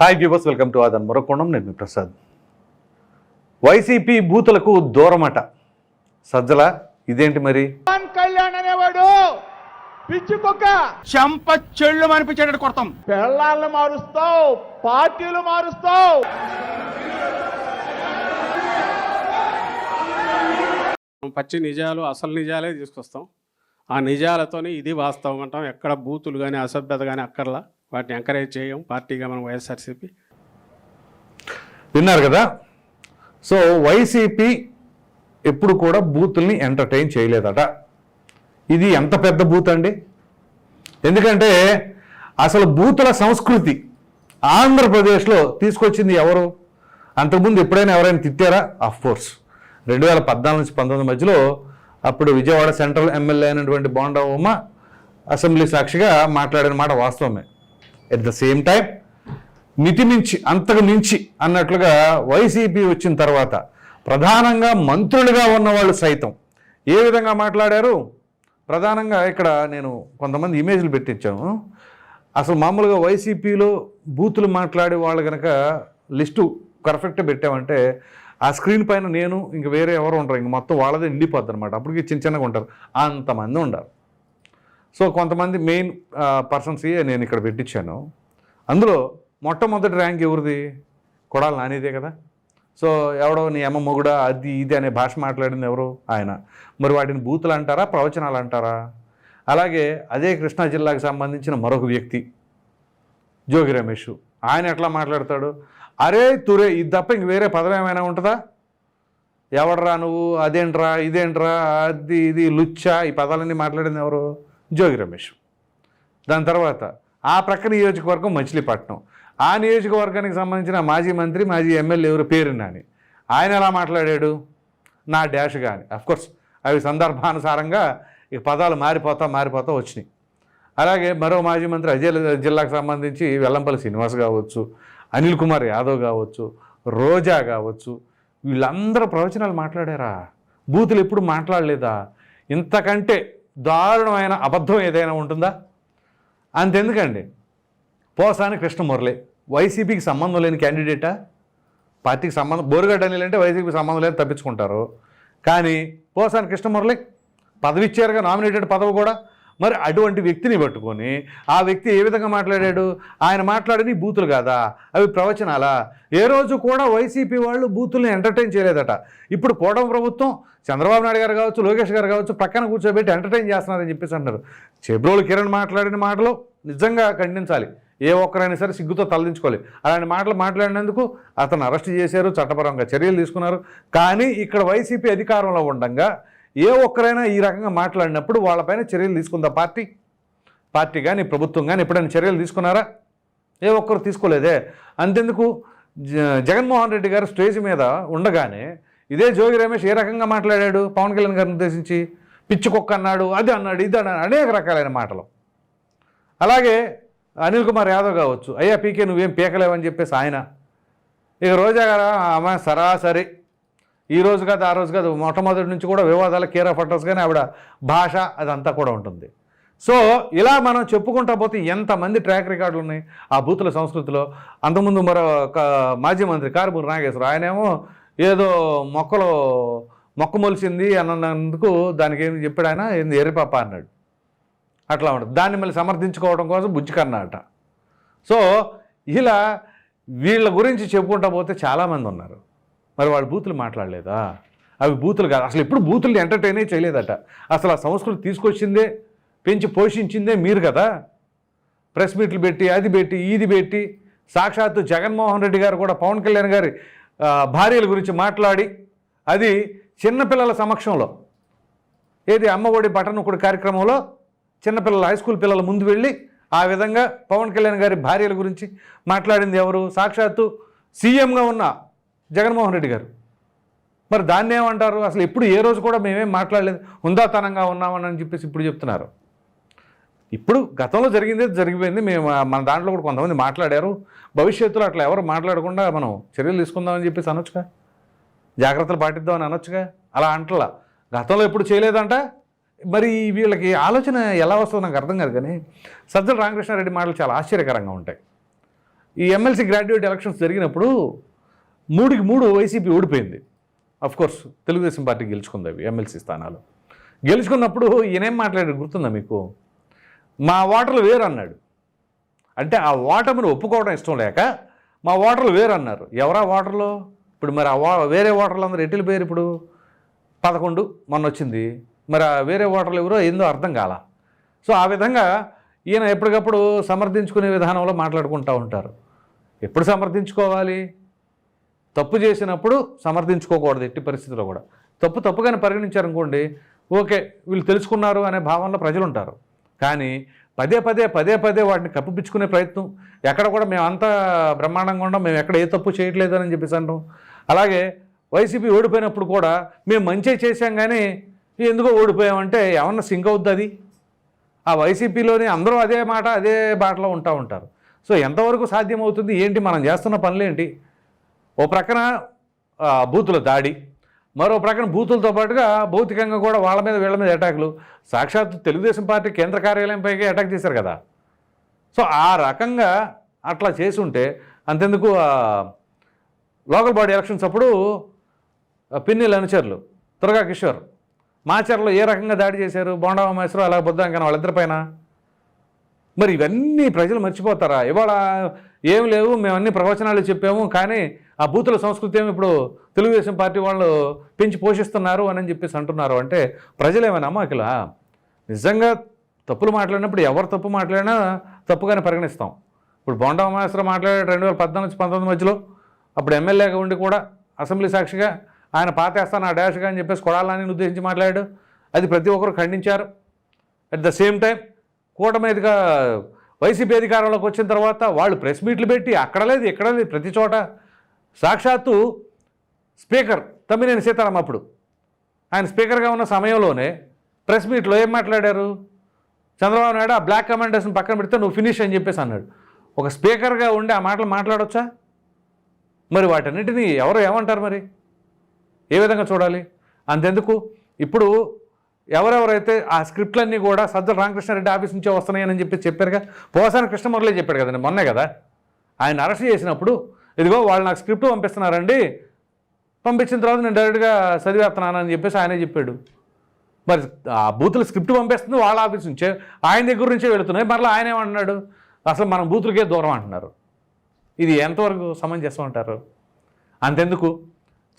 Hi viewers welcome to Aadhan మరొకోణం నేను Prasad YCP బూతులకు దూరమట సజ్జల ఇదేంటి మరి కళ్యాణ్ అనేవాడు. పిచ్చి కుక్క. చెంప చెళ్ళు అనిపించేటట్టు కొడతాం. పెళ్ళాలను మారుస్తావు పార్టీలు మారుస్తావు. పచ్చి నిజాలు అసలు నిజాలే తీసుకొస్తాం. ఆ నిజాలతోనే ఇది వాస్తవం అంటాం. ఎక్కడ బూతులు కానీ అసభ్యత కానీ అక్కర్లా. వాటిని ఎంకరేజ్ చేయం. పార్టీగా మనం వైఎస్ఆర్సీపీ. విన్నారు కదా? సో వైసీపీ ఎప్పుడు కూడా బూతుల్ని ఎంటర్టైన్ చేయలేదట. ఇది ఎంత పెద్ద బూత్ అండి ఎందుకంటే అసలు బూతుల సంస్కృతి ఆంధ్రప్రదేశ్లో తీసుకొచ్చింది ఎవరు? అంతకుముందు ఎప్పుడైనా ఎవరైనా తిట్టారా? ఆఫ్ కోర్స్ రెండు వేల పద్నాలుగు నుంచి పంతొమ్మిది మధ్యలో అప్పుడు విజయవాడ సెంట్రల్ ఎమ్మెల్యే అయినటువంటి బోండా ఉమ్మ అసెంబ్లీ సాక్షిగా మాట్లాడిన మాట వాస్తవమే. ఎట్ ద సేమ్ టైం మితిమించి అంతకు మించి అన్నట్లుగా వైసీపీ వచ్చిన తర్వాత ప్రధానంగా మంత్రులుగా ఉన్నవాళ్ళు సైతం ఏ విధంగా మాట్లాడారు? ప్రధానంగా ఇక్కడ నేను కొంతమంది ఇమేజ్లు పెట్టించాను. అసలు మామూలుగా వైసీపీలో బూతులు మాట్లాడే వాళ్ళు కనుక లిస్టు పర్ఫెక్ట్ పెట్టామంటే ఆ స్క్రీన్ పైన నేను ఇంక వేరే ఎవరు ఉండరు. ఇంక మొత్తం వాళ్ళదే నిండిపోద్ది అనమాట అప్పటికి చిన్న చిన్నగా ఉంటారు. అంతమంది ఉండరు. సో కొంతమంది మెయిన్ పర్సన్స్ నేను ఇక్కడ పెట్టించాను. అందులో మొట్టమొదటి ర్యాంక్ ఎవరిది? కొడాలి నానిదే కదా. సో ఎవడో నీ అమ్మ మొగుడా అది ఇది అనే భాష మాట్లాడింది ఎవరు? ఆయన. మరి వాటిని బూతులు అంటారా ప్రవచనాలు అంటారా? అలాగే అదే కృష్ణా జిల్లాకు సంబంధించిన మరొక వ్యక్తి జోగి రమేష్. ఆయన ఎట్లా మాట్లాడతాడు? అరే తురే ఇది తప్ప ఇంక వేరే పదం ఏమైనా ఉంటుందా? ఎవడరా నువ్వు? అదేంట్రా ఇదేంట్రా అది ఇది లుచ్చా ఈ పదాలన్నీ మాట్లాడింది ఎవరు? జోగి రమేష్. దాని తర్వాత ఆ ప్రక్క నియోజకవర్గం మచిలీపట్నం. ఆ నియోజకవర్గానికి సంబంధించిన మాజీ మంత్రి మాజీ ఎమ్మెల్యే ఎవరు? పేరు నాని. ఆయన ఎలా మాట్లాడాడు? నా డాష్ కానీ అఫ్కోర్స్ అవి సందర్భానుసారంగా ఈ పదాలు మారిపోతా మారిపోతా వచ్చినాయి. అలాగే మరో మాజీ మంత్రి అజయ్ జిల్లాకు సంబంధించి వెల్లంపల్లి శ్రీనివాస్ కావచ్చు అనిల్ కుమార్ యాదవ్ కావచ్చు రోజా కావచ్చు వీళ్ళందరూ ప్రవచనాలు మాట్లాడారా? బూతులు ఎప్పుడు మాట్లాడలేదా? ఇంతకంటే దారుణమైన అబద్ధం ఏదైనా ఉంటుందా? అంతెందుకండి. పోసాని కృష్ణమురళి వైసీపీకి సంబంధం లేని క్యాండిడేటా? పార్టీకి సంబంధం బోరుగడ్డ అంటే వైసీపీకి సంబంధం లేదు తప్పించుకుంటారు. కానీ పోసాని కృష్ణమురళి పదవి ఇచ్చారుగా నామినేటెడ్ పదవి కూడా. మరి అటువంటి వ్యక్తిని పట్టుకొని ఆ వ్యక్తి ఏ విధంగా మాట్లాడాడు? ఆయన మాట్లాడని బూతులు కాదా? అవి ప్రవచనాలా? ఏ రోజు కూడా వైసీపీ వాళ్ళు బూతుల్ని ఎంటర్టైన్ చేయలేదట. ఇప్పుడు కూటమి ప్రభుత్వం చంద్రబాబు నాయుడు గారు కావచ్చు లోకేష్ గారు కావచ్చు పక్కన కూర్చోబెట్టి ఎంటర్టైన్ చేస్తున్నారని చెప్పేసి అంటారు చెబ్రోలు కిరణ్ మాట్లాడిన మాటలు నిజంగా ఖండించాలి. ఏ ఒక్కరైనా సరే సిగ్గుతో తలదించుకోవాలి. అలాంటి మాటలు మాట్లాడినందుకు అతను అరెస్ట్ చేశారు చట్టపరంగా చర్యలు తీసుకున్నారు. కానీ ఇక్కడ వైసీపీ అధికారంలో ఉండగా ఏ ఒక్కరైనా ఈ రకంగా మాట్లాడినప్పుడు వాళ్ళపైన చర్యలు తీసుకుందా పార్టీ? పార్టీ కానీ ప్రభుత్వం కానీ ఎప్పుడైనా చర్యలు తీసుకున్నారా? ఏ ఒక్కరు తీసుకోలేదే. అంతెందుకు? జ- జగన్మోహన్ రెడ్డి గారు స్టేజ్ మీద ఉండగానే ఇదే జోగి రమేష్ ఏ రకంగా మాట్లాడాడు? పవన్ కళ్యాణ్ గారిని ఉద్దేశించి? పిచ్చి కుక్క అన్నాడు అది అన్నాడు ఇది అన్నాడు అనేక రకాలైన మాటలు. అలాగే అనిల్ కుమార్ యాదవ్ కావచ్చు అయ్యా పీకే నువ్వేం పీకలేవని చెప్పేసి ఆయన. ఇక రోజా గారు ఆమె సరాసరి. ఈ రోజు కాదు ఆ రోజు కాదు మొట్టమొదటి నుంచి కూడా వివాదాల కీర ఆఫ్ కానీ ఆవిడ భాష అదంతా కూడా ఉంటుంది. సో ఇలా మనం చెప్పుకుంటా పోతే ఎంతమంది ట్రాక్ రికార్డులు ఉన్నాయి? ఆ బూతుల సంస్కృతిలో. అంతకుముందు మరో ఒక మాజీ మంత్రి కారుమూరి నాగేశ్వర ఆయనేమో ఏదో మొక్కలు మొక్క మొలిచింది అన్నందుకు దానికి ఏం చెప్పాడు ఆయన? ఏంది ఎర్రిపాప అన్నాడు. అట్లా ఉంటుంది. దాన్ని మళ్ళీ సమర్థించుకోవడం కోసం బుజ్జికన్న అట. సో ఇలా వీళ్ళ గురించి చెప్పుకుంటా పోతే చాలామంది ఉన్నారు. మరి వాళ్ళు బూతులు మాట్లాడలేదా? అవి బూతులు కాదు. అసలు ఎప్పుడు బూతులు ఎంటర్టైనే చేయలేదట. అసలు ఆ సంస్కృతి తీసుకొచ్చిందే పెంచి పోషించిందే మీరు కదా? ప్రెస్ మీట్లు పెట్టి అది పెట్టి ఇది పెట్టి సాక్షాత్తు జగన్మోహన్ రెడ్డి గారు కూడా పవన్ కళ్యాణ్ గారి భార్యల గురించి మాట్లాడి అది చిన్నపిల్లల సమక్షంలో ఏది అమ్మఒడి బటన్ కూడా కార్యక్రమంలో చిన్నపిల్లల హై స్కూల్ పిల్లల ముందు వెళ్ళి ఆ విధంగా పవన్ కళ్యాణ్ గారి భార్యల గురించి మాట్లాడింది ఎవరు? సాక్షాత్తు సీఎంగా ఉన్న జగన్మోహన్ రెడ్డి గారు. మరి దాన్ని ఏమంటారు? అసలు ఎప్పుడు ఏ రోజు కూడా మేమేం మాట్లాడలేదు. హుందాతనంగా ఉన్నామని అని చెప్పేసి ఇప్పుడు చెప్తున్నారు. ఇప్పుడు గతంలో జరిగిందే జరిగిపోయింది. మేము మన దాంట్లో కూడా కొంతమంది మాట్లాడారు. భవిష్యత్తులో అట్లా ఎవరు మాట్లాడకుండా మనం చర్యలు తీసుకుందామని చెప్పేసి అనొచ్చుగా? జాగ్రత్తలు పాటిద్దామని అనొచ్చుగా? అలా అంటలా. గతంలో ఎప్పుడు చేయలేదంట. మరి వీళ్ళకి ఆలోచన ఎలా వస్తుందో నాకు అర్థం కాదు కానీ సజ్జల రామకృష్ణారెడ్డి మాటలు చాలా ఆశ్చర్యకరంగా ఉంటాయి. ఈ ఎమ్మెల్సీ గ్రాడ్యుయేట్ ఎలక్షన్స్ జరిగినప్పుడు మూడుకి మూడు వైసీపీ ఓడిపోయింది. అఫ్ కోర్స్ తెలుగుదేశం పార్టీ గెలుచుకుంది అవి ఎమ్మెల్సీ స్థానాలు. గెలుచుకున్నప్పుడు ఈయనేం మాట్లాడాడు గుర్తుందా మీకు? మా ఓటర్లు వేరు అన్నాడు అంటే ఆ ఓటమిని ఒప్పుకోవడం ఇష్టం లేక మా ఓటర్లు వేరు అన్నారు ఎవరా ఓటర్లు? ఇప్పుడు మరి ఆ వేరే ఓటర్లు అందరూ ఎట్టిల పేరు ఇప్పుడు? పదకొండు మొన్న వచ్చింది మరి ఆ వేరే ఓటర్లు ఎవరో ఏందో అర్థం కాల. సో ఆ విధంగా ఈయన ఎప్పటికప్పుడు సమర్థించుకునే విధానంలో మాట్లాడుకుంటూ ఉంటారు. ఎప్పుడు సమర్థించుకోవాలి? తప్పు చేసినప్పుడు సమర్థించుకోకూడదు ఎట్టి పరిస్థితిలో కూడా. తప్పు తప్పుగానే పరిగణించారనుకోండి ఓకే వీళ్ళు తెలుసుకున్నారు అనే భావనలో ప్రజలు ఉంటారు కానీ పదే పదే పదే పదే వాటిని కప్పిపించుకునే ప్రయత్నం ఎక్కడ కూడా మేము అంతా బ్రహ్మాండంగా ఉండం మేము ఎక్కడ ఏ తప్పు చేయట్లేదు అని చెప్పేసి అంటాం అలాగే వైసీపీ ఓడిపోయినప్పుడు కూడా మేము మంచి చేశాం కానీ ఎందుకో ఓడిపోయామంటే ఏమన్నా సింక్ అవుద్ది అది? ఆ వైసీపీలోని అందరూ అదే మాట అదే బాటలో ఉంటా ఉంటారు. సో ఎంతవరకు సాధ్యమవుతుంది ఏంటి మనం చేస్తున్న పనులేంటి? ఓ ప్రక్కన బూతుల దాడి మరో ప్రక్కన బూతులతో పాటుగా భౌతికంగా కూడా వాళ్ళ మీద వీళ్ళ మీద అటాకులు. సాక్షాత్ తెలుగుదేశం పార్టీ కేంద్ర కార్యాలయంపైకి అటాక్ చేశారు కదా. సో ఆ రకంగా అట్లా చేసి ఉంటే అంతెందుకు లోకల్ బాడీ ఎలక్షన్స్ అప్పుడు ఆ, పిన్నెల అనుచరులు దుర్గా కిషోర్ మాచర్లో ఏ రకంగా దాడి చేశారు? బోండా మహేశ్వరం అలా బుద్ధాంకన వాళ్ళిద్దరిపైన మరి ఇవన్నీ ప్రజలు మర్చిపోతారా? ఇవాళ ఏం లేవు మేము అన్ని ప్రవచనాలు చెప్పాము కానీ ఆ బూతుల సంస్కృతి ఏమి ఇప్పుడు తెలుగుదేశం పార్టీ వాళ్ళు పెంచి పోషిస్తున్నారు అని చెప్పేసి అంటున్నారు. అంటే ప్రజలు ఏమైనా అమాయకులా? నిజంగా తప్పులు మాట్లాడినప్పుడు ఎవరు తప్పు మాట్లాడినా తప్పుగానే పరిగణిస్తాం. ఇప్పుడు బొండా ఉమాశ్వర మాట్లాడాడు రెండు వేల పద్నాలుగు నుంచి పంతొమ్మిది మధ్యలో. అప్పుడు ఎమ్మెల్యేగా ఉండి కూడా అసెంబ్లీ సాక్షిగా ఆయన పాతేస్తాను ఆ డాష్గా అని చెప్పేసి కొడాలని ఉద్దేశించి మాట్లాడాడు. అది ప్రతి ఒక్కరు ఖండించారు. అట్ ద సేమ్ టైం కూటమిదిగా వైసీపీ అధికారంలోకి వచ్చిన తర్వాత వాళ్ళు ప్రెస్ మీట్లు పెట్టి అక్కడ లేదు ఇక్కడ లేదు ప్రతి చోట సాక్షాత్తు స్పీకర్ తమ్మినేని సీతారాం అప్పుడు. ఆయన స్పీకర్గా ఉన్న సమయంలోనే ప్రెస్ మీట్లో ఏం మాట్లాడారు? చంద్రబాబు నాయుడు ఆ బ్లాక్ కమాండర్స్ని పక్కన పెడితే నువ్వు ఫినిష్ అని చెప్పేసి అన్నాడు. ఒక స్పీకర్గా ఉండి ఆ మాటలు మాట్లాడొచ్చా? మరి వాటన్నిటినీ ఎవరు ఏమంటారు మరి? ఏ విధంగా చూడాలి? అంతెందుకు? ఇప్పుడు ఎవరెవరైతే ఆ స్క్రిప్ట్లన్నీ కూడా సజ్జల రామకృష్ణారెడ్డి ఆఫీస్ నుంచే వస్తున్నాయని చెప్పి చెప్పారుగా పోసాని కృష్ణమురళి చెప్పాడు కదండి మొన్నే కదా? ఆయన అరెస్ట్ చేసినప్పుడు ఇదిగో వాళ్ళు నాకు స్క్రిప్ట్ పంపిస్తున్నారండి. పంపించిన తర్వాత నేను డైరెక్ట్గా చదివేస్తున్నాను అని చెప్పేసి ఆయనే చెప్పాడు. మరి ఆ బూతులు స్క్రిప్ట్ పంపిస్తుంది వాళ్ళ ఆఫీస్ నుంచే. ఆయన దగ్గర నుంచే వెళుతున్నాయి. మరలా ఆయన ఏమంటున్నాడు? అసలు మనం బూతులకే దూరం అంటున్నారు. ఇది ఎంతవరకు సమంజసం అంటారు? అంతెందుకు?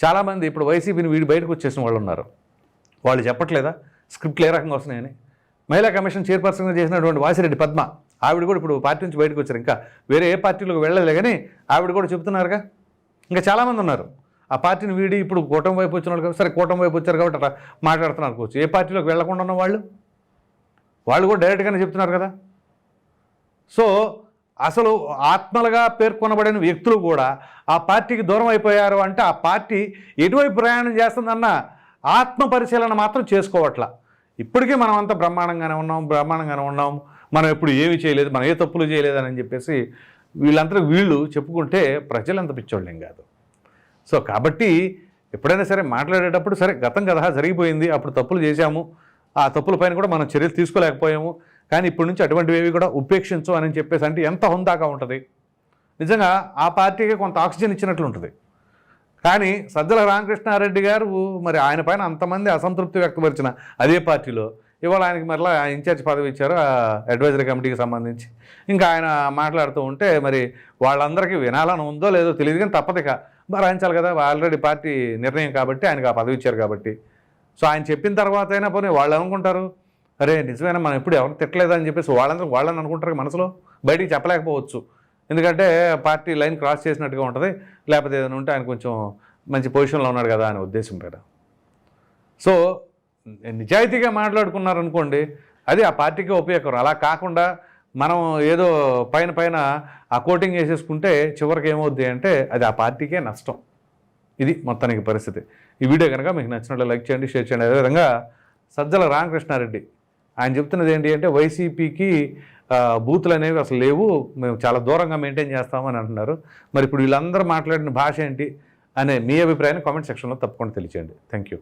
చాలామంది ఇప్పుడు వైసీపీని వీడి బయటకు వచ్చేసిన వాళ్ళు ఉన్నారు. వాళ్ళు చెప్పట్లేదా? స్క్రిప్ట్లు ఏ రకంగా వస్తున్నాయని? మహిళా కమిషన్ చైర్పర్సన్గా చేసినటువంటి వాసిరెడ్డి పద్మ ఆవిడ కూడా ఇప్పుడు పార్టీ నుంచి బయటకు వచ్చారు. ఇంకా వేరే ఏ పార్టీలోకి వెళ్ళలే కానీ ఆవిడ కూడా చెప్తున్నారుగా ఇంకా చాలామంది ఉన్నారు. ఆ పార్టీని వీడి ఇప్పుడు కూటమి వైపు వచ్చిన వాళ్ళు సరే కూటమి వైపు వచ్చారు కాబట్టి అట్లా మాట్లాడుతున్నారు అనుకోవచ్చు ఏ పార్టీలోకి వెళ్ళకుండా ఉన్న వాళ్ళు? వాళ్ళు కూడా డైరెక్ట్గానే చెప్తున్నారు కదా. సో అసలు ఆత్మలుగా పేర్కొనబడిన వ్యక్తులు కూడా ఆ పార్టీకి దూరం అయిపోయారు అంటే ఆ పార్టీ ఎటువైపు ప్రయాణం చేస్తుందన్న ఆత్మ పరిశీలన మాత్రం చేసుకోవట్లా. ఇప్పటికీ మనం అంతా బ్రహ్మాండంగానే ఉన్నాం బ్రహ్మాండంగానే ఉన్నాం. మనం ఎప్పుడు ఏమి చేయలేదు మనం ఏ తప్పులు చేయలేదని చెప్పేసి వీళ్ళంతా వీళ్ళు చెప్పుకుంటే ప్రజలు అంత పిచ్చోళ్ళేం కాదు. సో కాబట్టి ఎప్పుడైనా సరే మాట్లాడేటప్పుడు సరే గతం కదా జరిగిపోయింది అప్పుడు తప్పులు చేశాము ఆ తప్పులపైన కూడా మనం చర్యలు తీసుకోలేకపోయాము కానీ ఇప్పటి నుంచి అటువంటివి ఏవి కూడా ఉపేక్షించు అని చెప్పేసి అంటే ఎంత హుందాగా ఉంటుంది. నిజంగా ఆ పార్టీకి కొంత ఆక్సిజన్ ఇచ్చినట్లు ఉంటుంది. కానీ సజ్జల రామకృష్ణారెడ్డి గారు మరి ఆయన పైన అంతమంది అసంతృప్తి వ్యక్తపరిచిన అదే పార్టీలో ఇవాళ ఆయనకి మరలా ఇన్ఛార్జ్ పదవి ఇచ్చారు అడ్వైజరీ కమిటీకి సంబంధించి. ఇంకా ఆయన మాట్లాడుతూ ఉంటే మరి వాళ్ళందరికీ వినాలని ఉందో లేదో తెలియదు కానీ తప్పదు భరాయించాలి కదా ఆల్రెడీ పార్టీ నిర్ణయం కాబట్టి ఆయనకు ఆ పదవి ఇచ్చారు కాబట్టి. సో ఆయన చెప్పిన తర్వాత అయినా పోనీ వాళ్ళు అనుకుంటారు అరే నిజమైన మనం ఎప్పుడు ఎవరు తిట్టలేదని చెప్పేసి వాళ్ళందరూ వాళ్ళని అనుకుంటారు మనసులో. బయటికి చెప్పలేకపోవచ్చు. ఎందుకంటే పార్టీ లైన్ క్రాస్ చేసినట్టుగా ఉంటుంది. లేకపోతే ఏదైనా ఉంటే ఆయన కొంచెం మంచి పొజిషన్లో ఉన్నాడు కదా అనే ఉద్దేశం కదా. సో నిజాయితీగా మాట్లాడుకున్నారనుకోండి అది ఆ పార్టీకి ఉపయోగకరం. అలా కాకుండా మనం ఏదో పైన పైన ఆ కోటింగ్ వేసేసుకుంటే చివరికి ఏమవుద్ది అంటే అది ఆ పార్టీకే నష్టం. ఇది మొత్తానికి పరిస్థితి. ఈ వీడియో కనుక మీకు నచ్చినట్లు లైక్ చేయండి షేర్ చేయండి. అదేవిధంగా సజ్జల రామకృష్ణారెడ్డి ఆయన చెప్తున్నది ఏంటి అంటే వైసీపీకి బూతులు అనేవి అసలు లేవు మేము చాలా దూరంగా మెయింటైన్ చేస్తామని అంటున్నారు. మరి ఇప్పుడు వీళ్ళందరూ మాట్లాడిన భాష ఏంటి అనే మీ అభిప్రాయాన్ని కామెంట్ సెక్షన్లో తప్పకుండా తెలియచేయండి. Thank you.